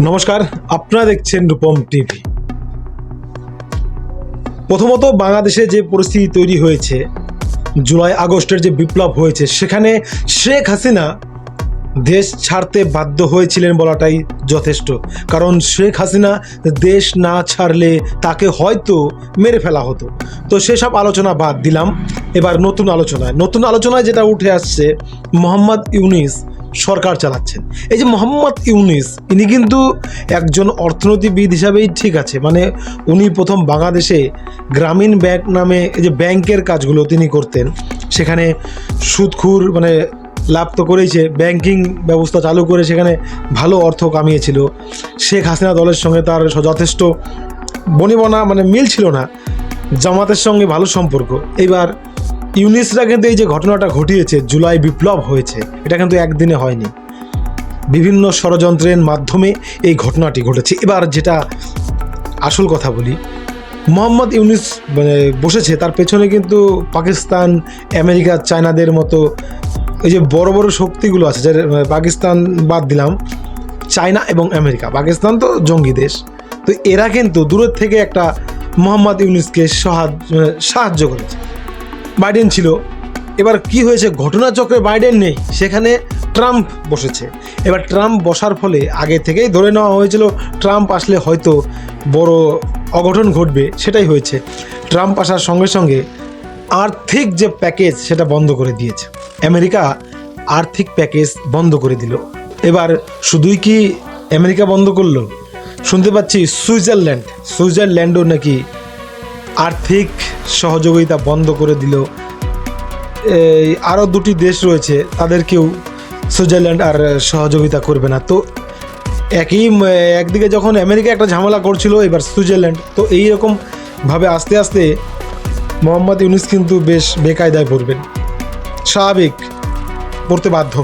নমস্কার, আপনারা দেখছেন রূপম টিভি। প্রথমত বাংলাদেশে যে পরিস্থিতি তৈরি হয়েছে, জুলাই আগস্টের যে বিপ্লব হয়েছে, সেখানে শেখ হাসিনা দেশ ছাড়তে বাধ্য হয়েছিলেন বলাটাই যথেষ্ট। কারণ শেখ হাসিনা দেশ না ছাড়লে তাকে হয়তো মেরে ফেলা হতো। তো সেসব আলোচনা বাদ দিলাম। এবার নতুন আলোচনায়। নতুন আলোচনায় যেটা উঠে আসছে, মোহাম্মদ ইউনিস সরকার চালাচ্ছেন। এই যে মোহাম্মদ ইউনিস, ইনি কিন্তু একজন অর্থনীতিবিদ হিসাবেই ঠিক আছে। মানে উনি প্রথম বাংলাদেশে গ্রামীণ ব্যাংক নামে এই যে ব্যাংকের কাজগুলো তিনি করতেন। সেখানে সুদখুর মানে লাভ তো করেইছে, ব্যাংকিং ব্যবস্থা চালু করে সেখানে ভালো অর্থ কামিয়েছিল। শেখ হাসিনা দলের সঙ্গে তার যথেষ্ট বনিবনা মানে মিল ছিল না। জামাতের সঙ্গে ভালো সম্পর্ক। এবার ইউনিসরা কিন্তু এই যে ঘটনাটা ঘটিয়েছে, জুলাই বিপ্লব হয়েছে, এটা কিন্তু একদিনে হয়নি। বিভিন্ন ষড়যন্ত্রের মাধ্যমে এই ঘটনাটি ঘটেছে। এবার যেটা আসল কথা বলি, মোহাম্মদ ইউনিস মানে বসেছে, তার পেছনে কিন্তু পাকিস্তান, আমেরিকা, চায়নাদের মতো এই যে বড় বড় শক্তিগুলো আছে যে পাকিস্তান বাদ দিলাম, চায়না এবং আমেরিকা। পাকিস্তান তো জঙ্গি দেশ। তো এরা কিন্তু দূরের থেকে একটা মোহাম্মদ ইউনিসকে সাহায্য করেছে। বাইডেন ছিল। এবার কি হয়েছে? ঘটনাচক্রে বাইডেন নেই, সেখানে ট্রাম্প বসেছে। এবার ট্রাম্প বসার ফলে আগে থেকেই ধরে নেওয়া হয়েছিল, ট্রাম্প আসলে হয়তো বড় অঘটন ঘটবে, সেটাই হয়েছে। ট্রাম্প আসার সঙ্গে সঙ্গে আর্থিক যে প্যাকেজ, সেটা বন্ধ করে দিয়েছে। আমেরিকা আর্থিক প্যাকেজ বন্ধ করে দিল। এবার শুধুই কি আমেরিকা বন্ধ করল? শুনতে পাচ্ছি সুইজারল্যান্ড। সুইজারল্যান্ডও নাকি আর্থিক সহযোগিতা বন্ধ করে দিল। এই আরও দুটি দেশ রয়েছে, তাদেরকেও সুইজারল্যান্ড আর সহযোগিতা করবে না। তো একই, একদিকে যখন আমেরিকা একটা ঝামেলা করছিল, এবার সুইজারল্যান্ড। তো এই ভাবে আস্তে আস্তে মোহাম্মদ ইউনিস কিন্তু বেশ বেকায়দায় পড়বেন। স্বাভাবিক, পড়তে বাধ্য।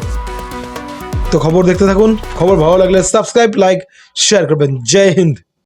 তো খবর দেখতে থাকুন, খবর ভালো লাগলে সাবস্ক্রাইব, লাইক, শেয়ার করবেন। জয় হিন্দ।